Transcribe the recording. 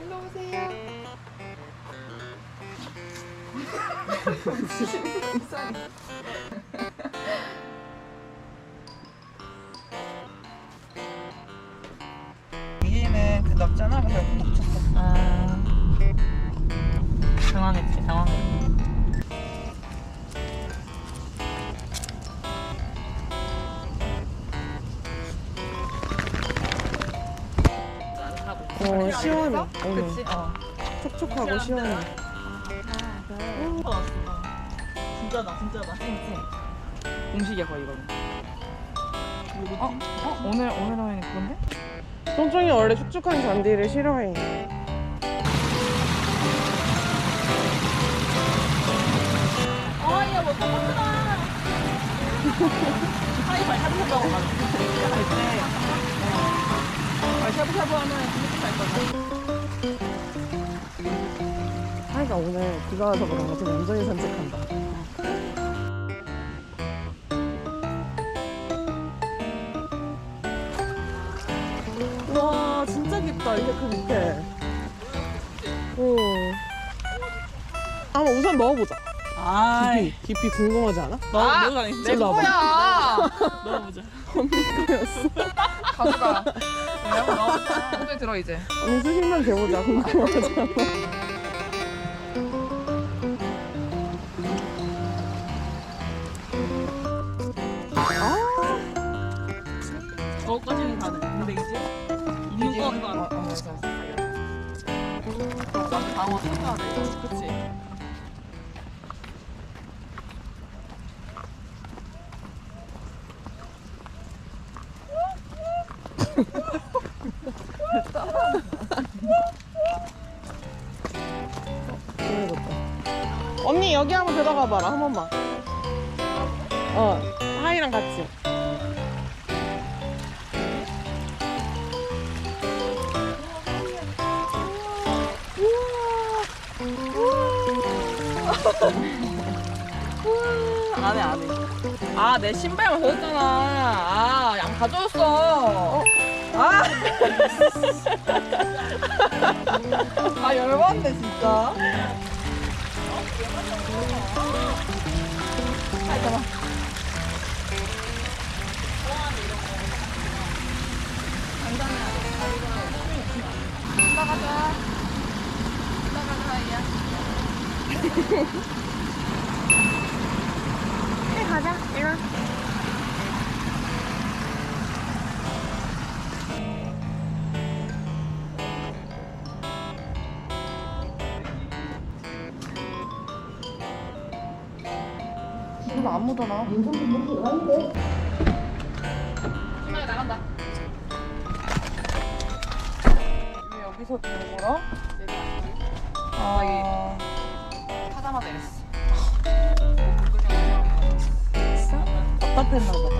일로 오세요. 위에는 그 넓잖아. 그래서 푹 쳤어. 아. 당황했지, 당황했지. 어 시원해 오늘 그치? 어. 촉촉하고 시원해 왔어. 진짜다, 진짜다. 공식이야 거의 이거는. 어? 어? 오늘 오늘 하면 그건데? 쫑쫑이 원래 축축한 잔디를 싫어해 아야 뭐 똑같구나. 갈때 어. 샤브샤브 하면 진짜 갈 거야. 하이가 오늘 비가 와서 그런가 지금 온전히 산책한다 와 진짜 깊다 이게 그 밑에 오 한번 우선 넣어보자 아이. 깊이 깊이 궁금하지 않아? 너, 아, 너가 아니 내 넣어봐. 거야. 넣어보자. 가져가. 내가 너 손에 들어 이제. 언니 수십만 재보자 궁금하잖아 저거까지는 가능. 근데 이제 있는 거 하는 거 어, 알아. 어, 알았어. 나도 방어 챙겨야 돼. 그치? 재밌었다 언니 여기 한번 들어가 봐라 한 번만 어 하이랑 같이 안해 안해. 아 내 신발만 젖었잖아. 아양 가져왔어. 아. 아 열받네 진짜. 아 잠깐. 올라가자. 올라가자 이야. 가자 일로 이거 안 묻어나. 심하게 나간다. 왜 여기서 주는 거라? 아, 타자마자 이랬어. 답답했나 보다